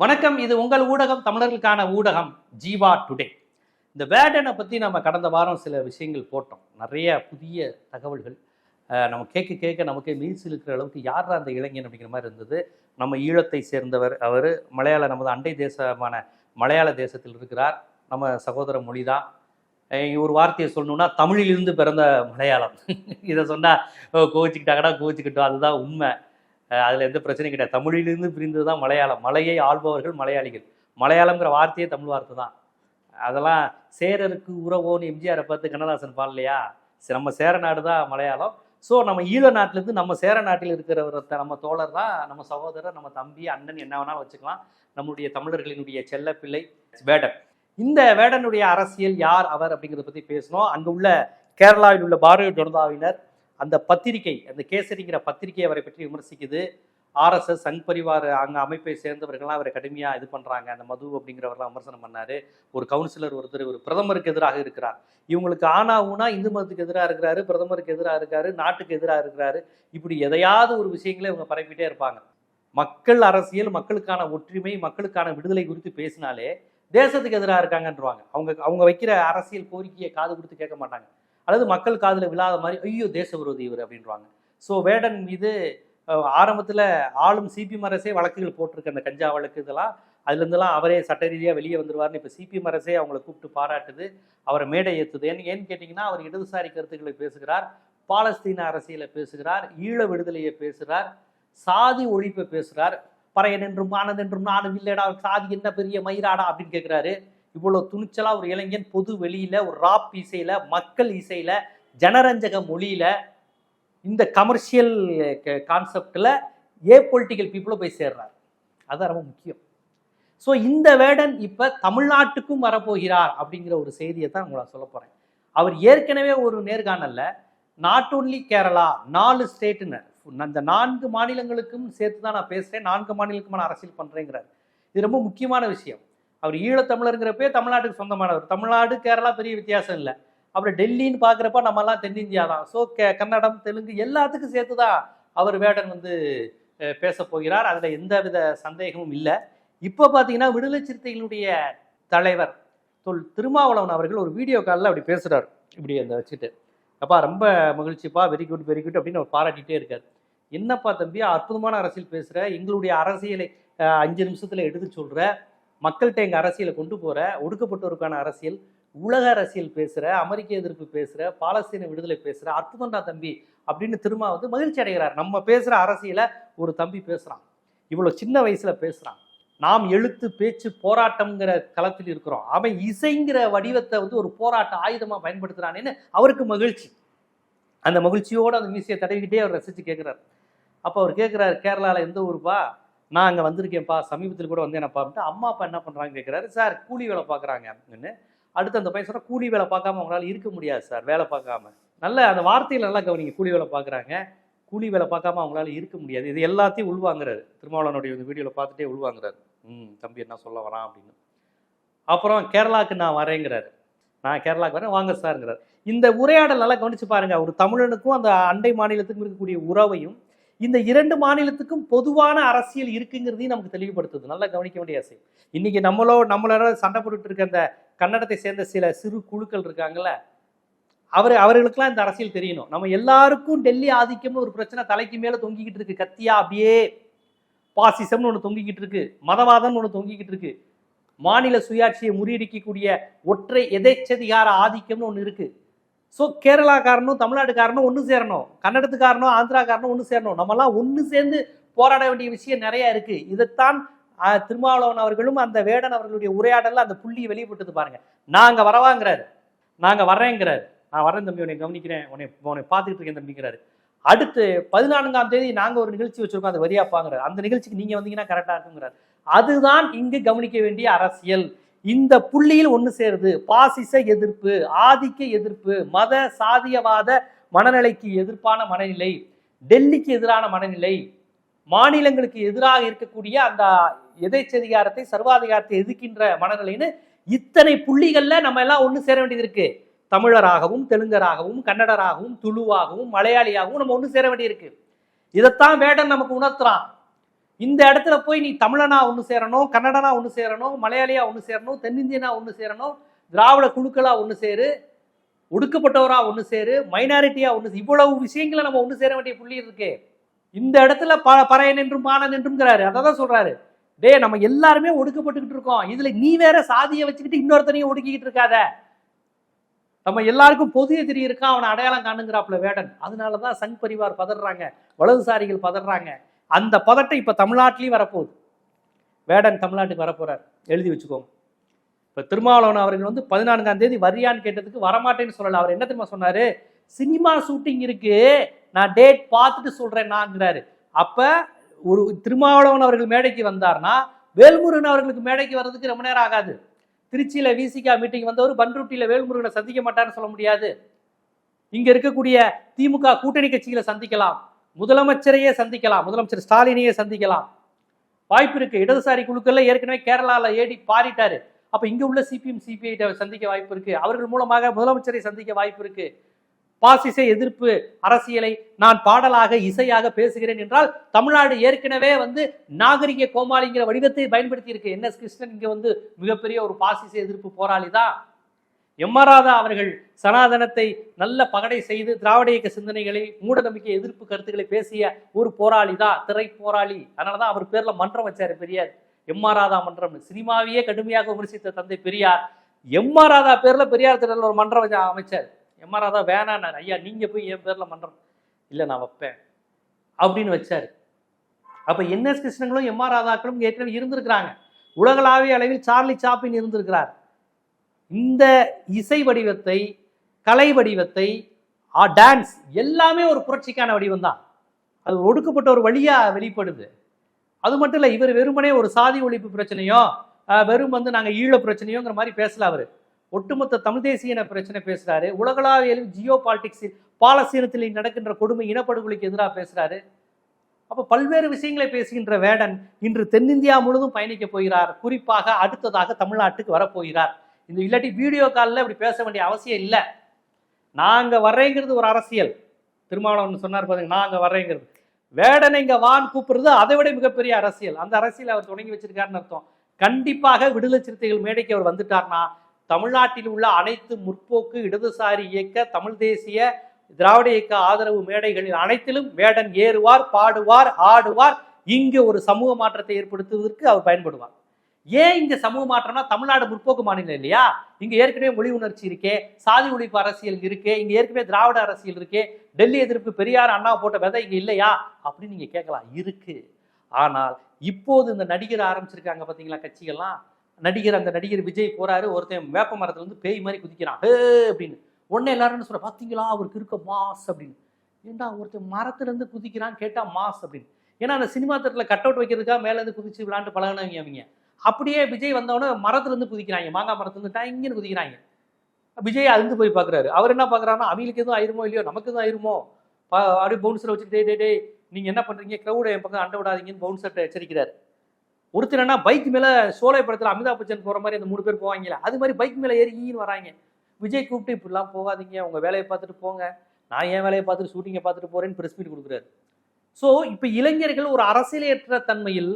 வணக்கம் இது உங்கள் ஊடகம் தமிழர்களுக்கான ஊடகம் ஜீவா டுடே. இந்த வேடனை பற்றி நம்ம கடந்த வாரம் சில விஷயங்கள் போட்டோம். நிறைய புதிய தகவல்கள் நம்ம கேட்க கேட்க நமக்கே மீசி இருக்கிற அளவுக்கு யார் அந்த இளைஞன் அப்படிங்கிற மாதிரி இருந்தது. நம்ம ஈழத்தை சேர்ந்தவர் அவர் மலையாள நமது அண்டை தேசமான மலையாள தேசத்தில் இருக்கிறார். நம்ம சகோதர மொழி தான் ஒரு வார்த்தையை சொல்லணும்னா தமிழிலிருந்து பிறந்த மலையாளம். இதை சொன்னால் கோச்சிக்கிட்டாங்கடா கோவிச்சுக்கிட்டோம். அதுதான் உண்மை. அதில் எந்த பிரச்சனையும் கிடையாது. தமிழிலிருந்து பிரிந்தது தான் மலையாளம். மலையை ஆள்பவர்கள் மலையாளிகள். மலையாளம்ங்கிற வார்த்தையே தமிழ் வார்த்தை தான். அதெல்லாம் சேரருக்கு உறவோன்னு எம்ஜிஆரை பார்த்து கண்ணதாசன் பாடலையா? நம்ம சேர நாடு தான் மலையாளம். ஸோ நம்ம ஈழ நாட்டிலேருந்து நம்ம சேர நாட்டில் இருக்கிறவரத்த நம்ம தோழர் தான் நம்ம சகோதரர் நம்ம தம்பி அண்ணன் என்ன வேணாலும் வச்சுக்கலாம். நம்முடைய தமிழர்களினுடைய செல்ல பிள்ளை வேடன். இந்த வேடனுடைய அரசியல் யார் அவர் அப்படிங்கிறத பற்றி பேசணும். அங்கே உள்ள கேரளாவில் உள்ள பாரதிய ஜனதாவினர் அந்த பத்திரிகை அந்த கேசரிங்கிற பத்திரிகை அவரை பற்றி விமர்சிக்குது. ஆர்எஸ்எஸ் சங் பரிவார் அங்கே அமைப்பை சேர்ந்தவர்கள்லாம் அவரை கடுமையாக இது பண்ணுறாங்க அந்த மது அப்படிங்கிறவர்லாம் விமர்சனம் பண்ணார். ஒரு கவுன்சிலர் ஒருத்தர் ஒரு பிரதமருக்கு எதிராக இருக்கிறார். இவங்களுக்கு ஆனா ஊனா இந்து மதத்துக்கு எதிராக இருக்கிறாரு பிரதமருக்கு எதிராக இருக்காரு நாட்டுக்கு எதிராக இருக்கிறாரு. இப்படி எதையாவது ஒரு விஷயங்களை இவங்க பரப்பிட்டே இருப்பாங்க. மக்கள் அரசியல் மக்களுக்கான ஒற்றுமை மக்களுக்கான விடுதலை குறித்து பேசினாலே தேசத்துக்கு எதிராக இருக்காங்கன்றவாங்க. அவங்க அவங்க வைக்கிற அரசியல் கோரிக்கையை காது கொடுத்து கேட்க மாட்டாங்க. அல்லது மக்கள் காதில் விழாத மாதிரி ஐயோ தேச விரோதி இவர் அப்படின்றாங்க. ஸோ வேடன் மீது ஆரம்பத்தில் ஆளும் சிபிஎம் அரசே வழக்குகள் போட்டிருக்க. அந்த கஞ்சா வழக்கு இதெல்லாம் அதுலேருந்துலாம் அவரே சட்ட ரீதியாக வெளியே வந்துருவார்னு இப்போ சிபிஎம் அரசே அவங்களை கூப்பிட்டு பாராட்டுது. அவரை மேடை ஏற்றுது ஏன்னு ஏன்னு கேட்டிங்கன்னா அவர் இடதுசாரி கருத்துக்களை பேசுகிறார் பாலஸ்தீன அரசியலை பேசுகிறார் ஈழ விடுதலையை பேசுகிறார் சாதி ஒழிப்பை பேசுகிறார். பறையன் என்றும் ஆனந்த் என்றும் நானும் இல்லைடா சாதி என்ன பெரிய மயிராடா அப்படின்னு கேட்குறாரு இவ்வளோ துணிச்சலாக ஒரு இளைஞன் பொது வெளியில் ஒரு ராப் இசையில் மக்கள் இசையில் ஜனரஞ்சக மொழியில் இந்த கமர்ஷியல் கான்செப்டில் ஏ பொலிட்டிக்கல் பீப்புளும் போய் சேர்றார். அதுதான் ரொம்ப முக்கியம். ஸோ இந்த வேடன் இப்போ தமிழ்நாட்டுக்கும் வரப்போகிறார் அப்படிங்கிற ஒரு செய்தியை தான் உங்களை சொல்ல போகிறேன் அவர் ஏற்கனவே ஒரு நேர்காணலில் நாட் ஒன்லி கேரளா நாலு ஸ்டேட்டுன்னு அந்த நான்கு மாநிலங்களுக்கும் சேர்த்து தான் நான் பேசுகிறேன் நான்கு மாநிலங்களுக்கும் நான் அரசியல் பண்ணுறேங்கிறார் இது ரொம்ப முக்கியமான விஷயம். அவர் ஈழத்தமிழருங்கிறப்பே தமிழ்நாட்டுக்கு சொந்தமானவர். தமிழ்நாடு கேரளா பெரிய வித்தியாசம் இல்லை. அப்புறம் டெல்லின்னு பார்க்குறப்ப நம்மலாம் தென்னிந்தியா தான். ஸோ கே கன்னடம் தெலுங்கு எல்லாத்துக்கும் சேர்த்து தான் அவர் வேடன் வந்து பேச போகிறார். அதில் எந்த வித சந்தேகமும் இல்லை. இப்போ பார்த்தீங்கன்னா விடுதலை சிறுத்தைகளுடைய தலைவர் தொல் திருமாவளவன் அவர்கள் ஒரு வீடியோ காலில் அப்படி பேசுகிறார் இப்படி அந்த வச்சுட்டு. அப்பா ரொம்ப மகிழ்ச்சிப்பா. வெரி குட் வெரி குட் அப்படின்னு அவர் பாராட்டிகிட்டே இருக்கார். என்னப்பா தம்பி அற்புதமான அரசியல் பேசுகிற எங்களுடைய அரசியலை அஞ்சு நிமிஷத்தில் எடுத்து சொல்கிற மக்கள்கிட்ட எங்கள் அரசியலை கொண்டு போகிற ஒடுக்கப்பட்டோருக்கான அரசியல் உலக அரசியல் பேசுகிற அமெரிக்க எதிர்ப்பு பேசுகிற பாலஸ்தீன விடுதலை பேசுகிற அற்புதம்டா தம்பி அப்படின்னு திரும்ப வந்து மகிழ்ச்சி அடைகிறார். நம்ம பேசுகிற அரசியலை ஒரு தம்பி பேசுகிறான் இவ்வளோ சின்ன வயசில் பேசுகிறான் நாம் எழுத்து பேச்சு போராட்டம்ங்கிற களத்தில் இருக்கிறோம். அவன் இசைங்கிற வடிவத்தை வந்து ஒரு போராட்ட ஆயுதமாக பயன்படுத்துகிறானேன்னு அவருக்கு மகிழ்ச்சி. அந்த மகிழ்ச்சியோடு அந்த மியூசியை தடவிக்கிட்டே அவர் ரசித்து கேட்குறாரு அப்போ அவர் கேட்குறாரு கேரளாவில் எந்த ஊருப்பா? நான் அங்கே வந்திருக்கேன்ப்பா சமீபத்தில் கூட வந்தேனப்பா அப்படின்ட்டு அம்மா அப்பா என்ன பண்ணுறாங்க கேட்குறாரு சார் கூலி வேலை பார்க்குறாங்க அப்படின்னு. அடுத்து அந்த பையன் சொன்னால் கூலி வேலை பார்க்காம அவங்களால இருக்க முடியாது சார் வேலை பார்க்காம நல்ல அந்த வார்த்தையில் நல்லா கவனிங்க கூலி வேலை பார்க்குறாங்க கூலி வேலை பார்க்காம அவங்களால இருக்க முடியாது. இது எல்லாத்தையும் உள்வாங்குறாரு. திருமாவளவனுடைய இந்த வீடியோவில் பார்த்துட்டே உள்வாங்குறாரு. ம் தம்பி என்ன சொல்ல வரான் அப்படின்னு. அப்புறம் கேரளாவுக்கு நான் வரேங்கிறாரு. நான் கேரளாவுக்கு வரேன் வாங்க சார்ங்கிறார். இந்த உரையாடல் நல்லா கவனிச்சு பாருங்க ஒரு தமிழனுக்கும் அந்த அண்டை மாநிலத்துக்கும் இருக்கக்கூடிய உறவையும் இந்த இரண்டு மாநிலத்துக்கும் பொதுவான அரசியல் இருக்குங்கிறதையும் நமக்கு தெளிவுபடுத்துது. நல்லா கவனிக்க வேண்டிய அரசியல் இன்னைக்கு நம்மளோ நம்மளோட சண்டை போட்டுட்டு இருக்க அந்த கன்னடத்தை சேர்ந்த சில சிறு குழுக்கள் இருக்காங்கல்ல அவர் அவர்களுக்கெல்லாம் இந்த அரசியல் தெரியணும். நம்ம எல்லாருக்கும் டெல்லி ஆதிக்கம்னு ஒரு பிரச்சனை தலைக்கு மேலே தொங்கிக்கிட்டு இருக்கு. கத்தியா அப்படியே பாசிசம்னு ஒன்று தொங்கிக்கிட்டு இருக்கு. மதவாதம்னு ஒன்று தொங்கிக்கிட்டு இருக்கு. மாநில சுயாட்சியை முறியடிக்கக்கூடிய ஒற்றை எதேச்சதிகார ஆதிக்கம்னு ஒன்று இருக்குது ஸோ கேரளாக்காரனும் தமிழ்நாட்டுக்காரனும் ஒன்று சேரணும். கன்னடத்துக்காரனும் ஆந்திராக்காரனும் ஒன்று சேரணும். நம்மலாம் ஒன்று சேர்ந்து போராட வேண்டிய விஷயம் நிறையா இருக்குது இதைத்தான் திருமாவளவன் அவர்களும் அந்த வேடன் அவர்களுடைய உரையாடலில் அந்த புள்ளி வெளிப்பட்டது பாருங்க. நாங்கள் வரவாங்கிறாரு. நாங்கள் வர்றேங்கிறாரு. நான் வரேன் தம்பி உன்னை கவனிக்கிறேன். உன்னை உன்னை பார்த்துக்கிட்டு இருக்கேன் தம்பிங்கிறாரு. அடுத்து பதினான்காம் தேதி நாங்கள் ஒரு நிகழ்ச்சி வச்சுருக்கோம் அது வரியாப்பாங்கிறார். அந்த நிகழ்ச்சிக்கு நீங்கள் வந்தீங்கன்னா கரெக்டாக இருக்குங்கிறார். அதுதான் இங்கு கவனிக்க வேண்டிய அரசியல். இந்த புள்ளியில் ஒன்று சேருது. பாசிச எதிர்ப்பு ஆதிக்க எதிர்ப்பு மத சாதியவாத மனநிலைக்கு எதிர்ப்பான மனநிலை டெல்லிக்கு எதிரான மனநிலை மாநிலங்களுக்கு எதிராக இருக்கக்கூடிய அந்த எதேச்சதிகாரத்தை சர்வாதிகாரத்தை எதிர்க்கின்ற மனநிலைன்னு இத்தனை புள்ளிகள்ல நம்ம எல்லாம் ஒன்று சேர வேண்டியது இருக்கு. தமிழராகவும் தெலுங்கராகவும் கன்னடராகவும் துளுவாகவும் மலையாளியாகவும் நம்ம ஒன்று சேர வேண்டியிருக்கு இதைத்தான் வேடன் நமக்கு உணர்த்துறான். இந்த இடத்துல போய் நீ தமிழனா ஒன்று சேரணும் கன்னடனா ஒன்று சேரணும் மலையாளியா ஒன்று சேரணும் தென்னிந்தியனா ஒன்று சேரணும் திராவிட குழுக்களா ஒன்று சேரு ஒடுக்கப்பட்டவரா ஒன்று சேரு மைனாரிட்டியா ஒன்று இவ்வளவு விஷயங்களை நம்ம ஒன்று சேர வேண்டிய புள்ளி இருக்கு. இந்த இடத்துல ப பறையன் என்றும் மானன் என்றும்ங்கிறாரு அதை தான் சொல்றாரு. டே நம்ம எல்லாருமே ஒடுக்கப்பட்டுக்கிட்டு இருக்கோம். இதுல நீ வேற சாதியை வச்சுக்கிட்டு இன்னொருத்தனையும் ஒடுக்கிக்கிட்டு இருக்காத. நம்ம எல்லாருக்கும் பொது எதிரி இருக்கான் அவனை அடையாளம் காணுங்கிறாப்புல வேடன். அதனாலதான் சங் பரிவார் பதறாங்க வலதுசாரிகள் பதறாங்க அந்த பதட்டம் இப்போ தமிழ்நாட்டிலையும் வரப்போகுது. வேடன் தமிழ்நாட்டுக்கு வரப்போறார். எழுதி வச்சுக்கோங்க. இப்போ திருமாவளவன் அவர்கள் வந்து பதினான்காம் தேதி வரியான்னு கேட்டதுக்கு வரமாட்டேன்னு சொல்லல. அவர் என்ன தெரியுமா சொன்னார்? சினிமா ஷூட்டிங் இருக்கு. நான் டேட் பார்த்துட்டு சொல்றேன் நான்ங்கிறாரு அப்போ ஒரு திருமாவளவன் அவர்கள் மேடைக்கு வந்தார்னா வேல்முருகன் அவர்களுக்கு மேடைக்கு வர்றதுக்கு ரொம்ப நேரம் ஆகாது. திருச்சியில் விசிகா மீட்டிங் வந்தவர் பன்ருட்டியில் வேல்முருகனை சந்திக்க மாட்டார்னு சொல்ல முடியாது. இங்கே இருக்கக்கூடிய திமுக கூட்டணி கட்சிகளை சந்திக்கலாம். முதலமைச்சரையே சந்திக்கலாம். முதலமைச்சர் ஸ்டாலினையே சந்திக்கலாம். வாய்ப்பு இருக்கு. இடதுசாரி குழுக்கள்ல ஏற்கனவே கேரளால ஏடி பாரிட்டாரு அப்ப இங்க உள்ள சிபிஎம் சிபிஐ சந்திக்க வாய்ப்பு இருக்கு. அவர்கள் மூலமாக முதலமைச்சரை சந்திக்க வாய்ப்பு இருக்கு. பாசிச எதிர்ப்பு அரசியலை நான் பாடலாக இசையாக பேசுகிறேன் என்றால் தமிழ்நாடு ஏற்கனவே வந்து நாகரிக கோமாளிங்கிற வடிவத்தை பயன்படுத்தி இருக்கு என் எஸ் கிருஷ்ணன் இங்க வந்து மிகப்பெரிய ஒரு பாசிச எதிர்ப்பு போராளி தான். எம்ஆராதா அவர்கள் சனாதனத்தை நல்ல பகடை செய்து திராவிட இயக்க சிந்தனைகளை மூட நம்பிக்கை எதிர்ப்பு கருத்துக்களை பேசிய ஒரு போராளி தான் திரை போராளி. அதனாலதான் அவர் பேர்ல மன்றம் வச்சாரு பெரியார். எம்ஆராதா மன்றம். சினிமாவையே கடுமையாக விமர்சித்த தந்தை பெரியார். எம்ஆராதா பேர்ல பெரியார் திடல்ல ஒரு மன்றம் வச்ச அமைச்சார். எம்ஆராதா வேணான்னாரு. ஐயா நீங்க போய் என் பேர்ல மன்றம். இல்லை நான் வைப்பேன். அப்படின்னு வச்சார். அப்ப என்எஸ் கிருஷ்ணங்களும் எம்ஆர் ராதாக்களும் ஏற்கனவே இருந்திருக்கிறாங்க. உலகளாவிய அளவில் சார்லி சாப்பின் இருந்திருக்கிறார். இந்த இசை வடிவத்தை கலை வடிவத்தை டான்ஸ் எல்லாமே ஒரு புரட்சிக்கான வடிவம் தான் அது ஒடுக்கப்பட்ட ஒரு வழியாக வெளிப்படுது. அது மட்டும் இல்லை இவர் வெறுமனே ஒரு சாதி ஒழிப்பு பிரச்சனையோ வெறும் வந்து நாங்கள் ஈழ பிரச்சனையோங்கிற மாதிரி பேசல அவர். ஒட்டுமொத்த தமிழ் தேசிய பிரச்சனை பேசுகிறாரு உலகளாவிய ஜியோ பாலிடிக்ஸ் பாலசீனத்தில் நடக்கின்ற கொடுமை இனப்படுகொலைக்கு எதிராக பேசுகிறாரு அப்போ பல்வேறு விஷயங்களை பேசுகின்ற வேடன் இன்று தென்னிந்தியா முழுவதும் பயணிக்க போகிறார். குறிப்பாக அடுத்ததாக தமிழ்நாட்டுக்கு வரப்போகிறார். இந்த இல்லாட்டி வீடியோ காலில் இப்படி பேச வேண்டிய அவசியம் இல்லை. நாங்கள் வர்றேங்கிறது ஒரு அரசியல். திருமாவளவன் சொன்னார் பாருங்க நாங்கள் வர்றேங்கிறது. வேடனை இங்கே வான் கூப்பிடுறது அதை விட மிகப்பெரிய அரசியல். அந்த அரசியல் அவர் தொடங்கி வச்சிருக்காருன்னு அர்த்தம். கண்டிப்பாக விடுதலை சிறுத்தைகள் மேடைக்கு அவர் வந்துட்டார்னா தமிழ்நாட்டில் உள்ள அனைத்து முற்போக்கு இடதுசாரி இயக்க தமிழ் தேசிய திராவிட இயக்க ஆதரவு மேடைகளில் அனைத்திலும் வேடன் ஏறுவார் பாடுவார் ஆடுவார். இங்கு ஒரு சமூக மாற்றத்தை ஏற்படுத்துவதற்கு அவர் பயன்படுவார். ஏன் இங்க சமூக மாற்றம்னா தமிழ்நாடு முற்போக்கு மாநிலம் இல்லையா? இங்க ஏற்கனவே மொழி உணர்ச்சி இருக்கே சாதி ஒழிப்பு அரசியல் இருக்கே இங்க ஏற்கனவே திராவிட அரசியல் இருக்கே டெல்லி எதிர்ப்பு பெரியார் அண்ணா போட்ட விதை இங்க இல்லையா? அப்படின்னு நீங்க கேட்கலாம். இருக்கு. ஆனால் இப்போது இந்த நடிகர் ஆரம்பிச்சிருக்காங்க பாத்தீங்களா கட்சிகள்லாம்? நடிகர் அந்த நடிகர் விஜய் போறாரு ஒருத்தன் வேப்ப மரத்துல இருந்து பேய் மாதிரி குதிக்கிறான். ஹே அப்படின்னு. உடனே எல்லாரும் சொல்ற பாத்தீங்களா? அவருக்கு இருக்க மாஸ் அப்படின்னு. ஏண்டா ஒருத்தன் மரத்துல இருந்து குதிக்கிறான் கேட்டா மாஸ் அப்படின்னு. ஏன்னா அந்த சினிமா தேட்டரில் கட் அவுட் வைக்கிறதுக்காக மேலேருந்து குதிச்சு விளாண்டு பழகினவங்க அவங்க அப்படியே விஜய் வந்தவொடனே மரத்துலேருந்து குதிக்கிறாங்க. மாங்காய் மரத்துலேருந்து இருந்து குதிக்கிறாங்க. விஜய் அழுந்து போய் பார்க்குறாரு அவர் என்ன பார்க்குறாருன்னா அவங்களுக்கு எதுவும் ஆயிருமோ இல்லையோ? நமக்கு எதுவும் ஆயிருமோ? அப்படியே பவுன்சரை வச்சுட்டு டே டே டே நீங்கள் என்ன பண்ணுறீங்க க்ரௌடை என் பக்கம் அண்ட விடாதீங்கன்னு பவுன்சர்ட்ட எச்சரிக்கிறார். ஒருத்தர் என்ன பைக் மேலே சோலை படத்தில் அமிதாப் பச்சன் போகிற மாதிரி அந்த மூணு பேர் போவாங்களே அது மாதிரி பைக் மேலே ஏறி ஈன்னு வராங்க. விஜய் கூப்பிட்டு இப்படிலாம் போகாதீங்க உங்கள் வேலையை பார்த்துட்டு போங்க. நான் என் வேலையை பார்த்துட்டு ஷூட்டிங்கை பார்த்துட்டு போகிறேன்னு ப்ரெஸ் மீட் கொடுக்குறாரு. ஸோ இப்போ இளைஞர்கள் ஒரு அரசியலேற்ற தன்மையில்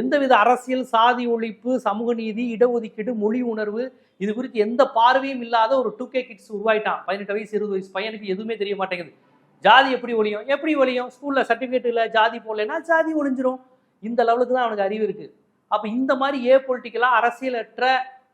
எந்தவித அரசியல் சாதி ஒழிப்பு சமூக நீதி இடஒதுக்கீடு மொழி உணர்வு இது குறித்து எந்த பார்வையும் இல்லாத ஒரு டூ கே கிட்ஸ் உருவாயிட்டான். பதினெட்டு வயசு இருபது வயசு பையனுக்கு எதுவுமே தெரிய மாட்டேங்குது. ஜாதி எப்படி ஒழியும்? எப்படி ஒழியும்? ஸ்கூலில் சர்டிஃபிகேட் இல்லை ஜாதி போடலைன்னா ஜாதி ஒழிஞ்சிரும். இந்த லெவலுக்கு தான் அவனுக்கு அறிவு இருக்குது அப்போ இந்த மாதிரி ஏ பொலிட்டிக்கலாக அரசியலற்ற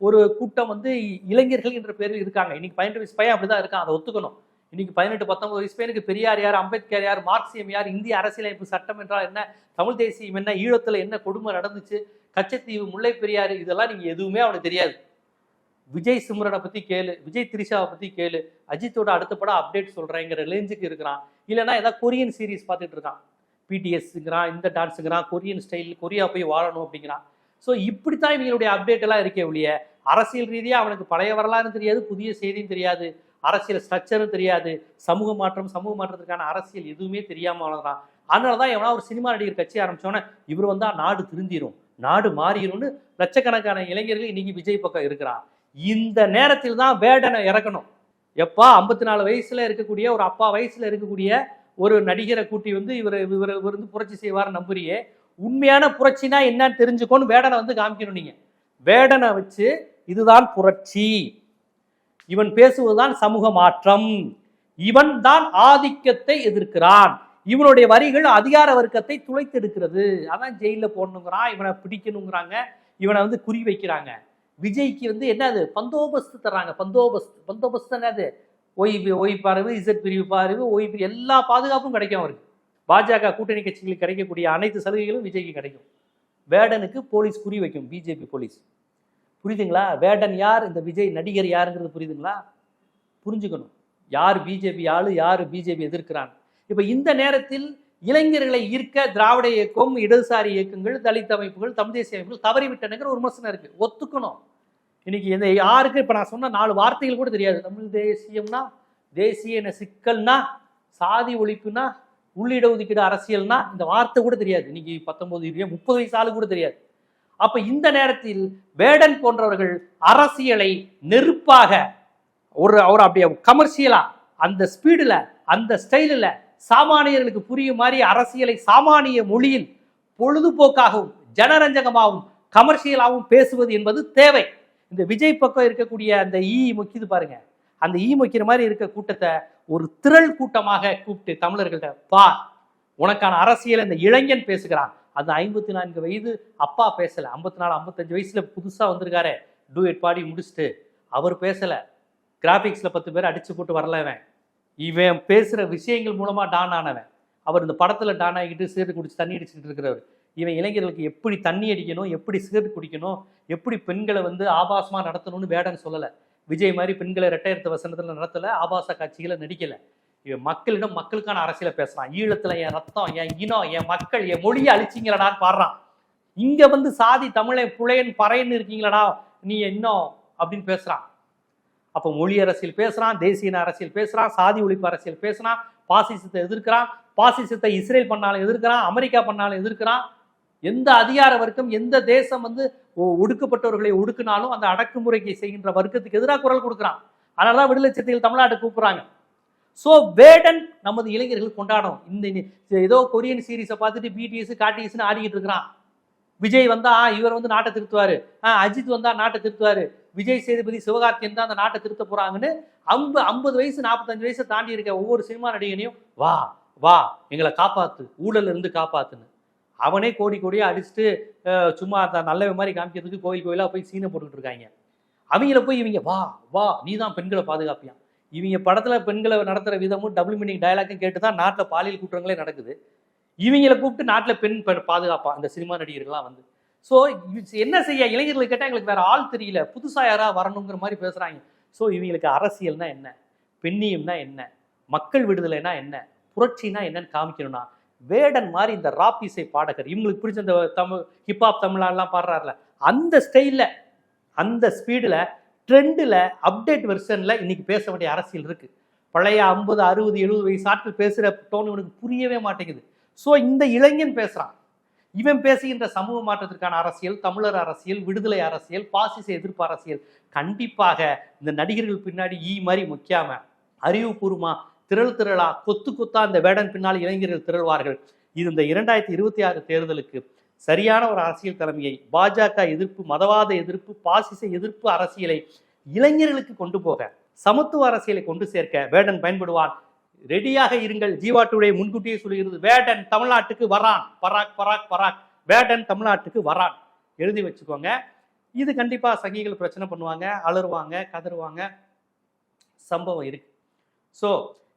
ஒரு கூட்டம் வந்து இளைஞர்கள் என்ற பேரில் இருக்காங்க. இன்னைக்கு பதினெட்டு வயசு பையன் அப்படி தான் இருக்கான். அதை ஒத்துக்கணும். இன்னைக்கு பதினெட்டு பத்தொன்பது ஸ்பெயினுக்கு பெரியார் யார் அம்பேத்கர் யார் மார்க்சியம் யார் இந்திய அரசியலமைப்பு சட்டம் என்றால் என்ன தமிழ் தேசியம் என்ன ஈழத்தில் என்ன கொடுமை நடந்துச்சு கச்சத்தீவு முல்லை பெரியாறு இதெல்லாம் நீங்க எதுவுமே அவனுக்கு தெரியாது. விஜய் சிம்ரனை பத்தி கேளு விஜய் த்ரிஷாவை பத்தி கேளு அஜித்தோட அடுத்த படம் அப்டேட் சொல்றேங்கிற ரேஞ்சுக்கு இருக்கிறான். இல்லைன்னா ஏதாவது கொரியன் சீரீஸ் பார்த்துட்டு இருக்கான். பிடிஎஸ்ங்கிறான் இந்த டான்ஸுங்கிறான் கொரியன் ஸ்டைல் கொரியா போய் வாழணும் அப்படிங்கிறான். ஸோ இப்படித்தான் இவங்களுடைய அப்டேட் எல்லாம் இருக்கே ஒழிய அரசியல் ரீதியாக அவனுக்கு பழைய வரலாறும் தெரியாது புதிய செய்தியும் தெரியாது. அரசியல் ஸ்ட்ரக்சரும் தெரியாது. சமூக மாற்றம் சமூக மாற்றத்துக்கான அரசியல் எதுவுமே தெரியாமல் வளர்றான் அதனால தான் எவனா ஒரு சினிமா நடிகர் கட்சி ஆரம்பித்தோன்னே இவர் வந்தால் நாடு திருந்திரும் நாடு மாறிடும்னு லட்சக்கணக்கான இளைஞர்கள் இன்னைக்கு விஜய் பக்கம் இருக்கிறான் இந்த நேரத்தில் தான் வேடனை இறக்கணும். எப்பா ஐம்பத்தி நாலு வயசுல இருக்கக்கூடிய ஒரு அப்பா வயசுல இருக்கக்கூடிய ஒரு நடிகரை கூட்டி வந்து இவர் இவர் இவர் வந்து புரட்சி செய்வார் நம்புறியே. உண்மையான புரட்சினா என்னன்னு தெரிஞ்சுக்கோன்னு வேடனை வந்து காமிக்கணும் நீங்க. வேடனை வச்சு இதுதான் புரட்சி. இவன் பேசுவதுதான் சமூக மாற்றம். இவன் தான் ஆதிக்கத்தை எதிர்க்கிறான். இவனுடைய வரிகள் அதிகார வர்க்கத்தை துளைத்தெடுக்கிறது அதான் ஜெயில போடணுங்கிறான் இவனை பிடிக்கணுங்கிறாங்க இவனை வந்து குறி வைக்கிறாங்க. விஜய்க்கு வந்து என்னது? பந்தோபஸ்து தர்றாங்க பந்தோபஸ்து. பந்தோபஸ்து என்னது? ஓய்வு ஒய் பார்வை இசட் பிரிவு பார்வை ஓய்வு பிரிவு எல்லா பாதுகாப்பும் கிடைக்கும் அவருக்கு. பாஜக கூட்டணி கட்சிகளுக்கு கிடைக்கக்கூடிய அனைத்து சலுகைகளும் விஜய்க்கு கிடைக்கும். வேடனுக்கு போலீஸ் குறி வைக்கும் பிஜேபி போலீஸ். புரியுதுங்களா? வேடன் யார்? இந்த விஜய் நடிகர் யாருங்கிறது புரியுதுங்களா? புரிஞ்சுக்கணும். யார் பிஜேபி ஆளு யார் பிஜேபி எதிர்க்கிறான்? இப்போ இந்த நேரத்தில் இளைஞர்களை ஈர்க்க திராவிட இயக்கம் இடதுசாரி இயக்கங்கள் தலித் அமைப்புகள் தமிழ் தேசிய அமைப்புகள் தவறிவிட்டனுங்கிற ஒரு விமர்சனம் இருக்குது ஒத்துக்கணும். இன்னைக்கு இந்த யாருக்கு இப்போ நான் சொன்ன நாலு வார்த்தைகள் கூட தெரியாது. தமிழ் தேசியம்னா தேசிய இன சிக்கல்னா சாதி ஒழிப்புனா உள்ளிட ஒதுக்கீடு அரசியல்னா இந்த வார்த்தை கூட தெரியாது. இன்னைக்கு பத்தொன்பது இருபது முப்பது வயசு ஆளு கூட தெரியாது. அப்ப இந்த நேரத்தில் வேடன் போன்றவர்கள் அரசியலை நெருப்பாக ஒரு அவர் அப்படியே கமர்ஷியலா அந்த ஸ்பீடில் அந்த ஸ்டைலில் சாமானியர்களுக்கு புரியும் மாதிரி அரசியலை சாமானிய மொழியில் பொழுதுபோக்காகவும் ஜனரஞ்சகமாகவும் கமர்ஷியலாகவும் பேசுவது என்பது தேவை. இந்த விஜய் பக்கம் இருக்கக்கூடிய அந்த ஈ மொக்கிது பாருங்க. அந்த ஈ மொக்கிற மாதிரி இருக்க கூட்டத்தை ஒரு திரள் கூட்டமாக கூப்பிட்டு தமிழர்கள்ட்ட பா உனக்கான அரசியல் இந்த இளைஞன் பேசுகிறான். அந்த ஐம்பத்தி நான்கு வயது அப்பா பேசலை. ஐம்பத்தி நாலு ஐம்பத்தஞ்சு வயசில் புதுசாக வந்திருக்காரு. டூயட் பாடி முடிச்சுட்டு. அவர் பேசலை. கிராஃபிக்ஸில் பத்து பேர் அடித்து போட்டு வரல இவன். இவன் விஷயங்கள் மூலமாக டான் ஆனவன். அவர் இந்த படத்தில் டான் ஆகிட்டு சேர்த்து குடிச்சு தண்ணி அடிச்சுட்டு இருக்கிறவர். இவன் இளைஞர்களுக்கு எப்படி தண்ணி அடிக்கணும் எப்படி சிகரெட் குடிக்கணும் எப்படி பெண்களை வந்து ஆபாசமாக நடத்தணும்னு வேடன் சொல்லலை. விஜய் மாதிரி பெண்களை ரெட்டையர்த்த வசனத்தில் நடத்தலை ஆபாச காட்சிகளை நடிக்கலை. இவன் மக்களிடம் மக்களுக்கான அரசியலை பேசுறான். ஈழத்துல என் ரத்தம் என் இனம் என் மக்கள் என் மொழியை அழிச்சிங்களடான்னு பாடுறான். இங்க வந்து சாதி தமிழை புலையன் பறையன்னு இருக்கீங்களடா நீ இன்னும் அப்படின்னு பேசுறான். அப்போ மொழி அரசியல் பேசுறான் தேசிய அரசியல் பேசுறான் சாதி ஒழிப்பு அரசியல் பேசுறான் பாசிசத்தை எதிர்க்கிறான் பாசிசத்தை இஸ்ரேல் பண்ணாலும் எதிர்க்கிறான் அமெரிக்கா பண்ணாலும் எதிர்க்கிறான். எந்த அதிகார வர்க்கம் எந்த தேசம் வந்து ஒடுக்கப்பட்டவர்களை ஒடுக்குனாலும் அந்த அடக்குமுறைக்கு செய்கின்ற வர்க்கத்துக்கு எதிராக குரல் கொடுக்குறான். அதனாலதான் விடுதலை சிறுத்தைகள் தமிழ்நாட்டை கூப்பிடுறாங்க. ஸோ வேடன் நமது இளைஞர்கள் கொண்டாடும் இந்த ஏதோ கொரியன் சீரீஸை பார்த்துட்டு பிடிஎஸ் காட்டிஎஸ்னு ஆடிக்கிட்டு இருக்கிறான். விஜய் வந்தா இவர் வந்து நாட்டை திருத்துவாரு. ஆ, அஜித் வந்தா நாட்டை திருத்துவாரு. விஜய் சேதுபதி சிவகார்த்தியன் தான் அந்த நாட்டை திருத்த போறாங்கன்னு அம்பு ஐம்பது வயசு நாற்பத்தஞ்சு வயசை தாண்டி இருக்க ஒவ்வொரு சினிமா நடிகனையும் வா வா எங்களை காப்பாத்து ஊழல்ல இருந்து காப்பாத்துன்னு. அவனே கோடி கோடியா அடிச்சுட்டு சும்மா அந்த நல்ல மாதிரி காமிக்கிறதுக்கு கோயில் கோயிலா போய் சீனை போட்டுக்கிட்டு இருக்காங்க. அவங்கள போய் இவங்க வா வா நீ தான் பெண்களை பாதுகாப்பியான் இவங்க படத்தில் பெண்களை நடத்துகிற விதமும் டபுள் மீனிங் டயலாக்கும் கேட்டு தான் நாட்டில் பாலியல் குற்றங்களே நடக்குது. இவங்களை கூப்பிட்டு நாட்டில் பெண் பெண் பாதுகாப்பாக அந்த சினிமா நடிகர்கள்லாம் வந்து. ஸோ என்ன செய்ய? இளைஞர்களுக்கு கேட்டால் எங்களுக்கு வேற ஆள் தெரியல. புதுசாக யாராக வரணுங்கிற மாதிரி பேசுகிறாங்க ஸோ இவங்களுக்கு அரசியல்னா என்ன? பெண்ணியம்னா என்ன? மக்கள் விடுதலைனா என்ன? புரட்சினா என்னன்னு காமிக்கணும்னா வேடன் மாதிரி இந்த ராப் இசை பாடகர் இவங்களுக்கு பிடிச்ச இந்த தமிழ் ஹிப்ஹாப் தமிழாலாம் பாடுறாருல அந்த ஸ்டைலில் அந்த ஸ்பீடில் ட்ரெண்டில் அப்டேட் வெர்ஷனில் இன்னைக்கு பேச வேண்டிய அரசியல் இருக்கு. பழைய ஐம்பது அறுபது எழுபது வயசு ஆட்கள் பேசுகிற டோன் இவனுக்கு புரியவே மாட்டேங்குது. ஸோ இந்த இளைஞன் பேசுகிறான். இவன் பேசுகின்ற சமூக மாற்றத்திற்கான அரசியல் தமிழர் அரசியல் விடுதலை அரசியல் பாசிச எதிர்ப்பு அரசியல். கண்டிப்பாக இந்த நடிகர்கள் பின்னாடி ஈ மாதிரி முக்கியாம அறிவுபூர்வமாக திரள் திரளா கொத்து கொத்தா இந்த வேடன் பின்னால் இளைஞர்கள் திரள்வார்கள். இது இந்த இரண்டாயிரத்தி இருபத்தி ஆறு தேர்தலுக்கு சரியான ஒரு அரசியல் தலைமையை பாஜக எதிர்ப்பு மதவாத எதிர்ப்பு பாசிச எதிர்ப்பு அரசியலை இளைஞர்களுக்கு கொண்டு போக சமத்துவ அரசியலை கொண்டு சேர்க்க வேடன் பயன்படுவான். ரெடியாக இருங்கள். ஜீவா டுடே முன்கூட்டியே சொல்லுகிறது. வேடன் தமிழ்நாட்டுக்கு வரான். பராக் பராக் பராக். வேடன் தமிழ்நாட்டுக்கு வரான். எழுதி வச்சுக்கோங்க. இது கண்டிப்பாக சங்கிகள் பிரச்சனை பண்ணுவாங்க. அலறுவாங்க கதறுவாங்க. சம்பவம் இருக்கு. ஸோ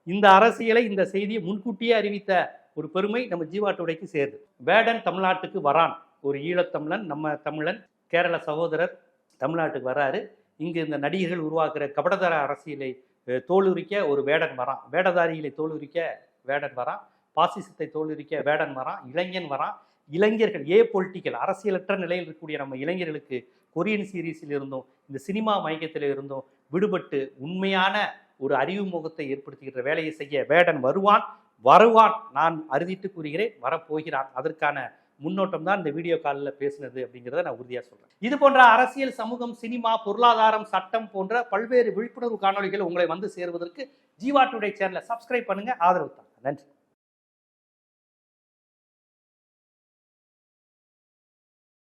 இந்த அரசியலை இந்த செய்தியை முன்கூட்டியே அறிவித்த ஒரு பெருமை நம்ம ஜீவாட்டுடைக்கு சேருது. வேடன் தமிழ்நாட்டுக்கு வரான். ஒரு ஈழத்தமிழன் நம்ம தமிழன் கேரள சகோதரர் தமிழ்நாட்டுக்கு வராரு. இங்கு இந்த நடிகர்கள் உருவாக்குற கபடதார அரசியலை தோலுரிக்க ஒரு வேடன் வரான். வேடதாரிகளை தோலுரிக்க வேடன் வரான். பாசிசத்தை தோலுரிக்க வேடன் வரான். இளைஞன் வரான். இளைஞர்கள் ஏ பொலிட்டிக்கல் அரசியலற்ற நிலையில் இருக்கக்கூடிய நம்ம இளைஞர்களுக்கு கொரியன் சீரீஸில் இருந்தும் இந்த சினிமா மயக்கத்தில் இருந்தும் விடுபட்டு உண்மையான ஒரு அறிவு முகத்தை ஏற்படுத்துகின்ற வேலையை செய்ய வேடன் வருவான். வருவான். நான் அறுதிட்டு கூறுகிறேன் வரப்போகிறான். அதற்கான முன்னோட்டம் தான் இந்த வீடியோ காலில் பேசினது அப்படிங்கிறத நான் உறுதியாக சொல்கிறேன் இது போன்ற அரசியல் சமூகம் சினிமா பொருளாதாரம் சட்டம் போன்ற பல்வேறு விழிப்புணர்வு காணொளிகள் உங்களை வந்து சேருவதற்கு ஜீவா டுடே சேனலை சப்ஸ்கிரைப் பண்ணுங்க. ஆதரவு தாங்க. நன்றி.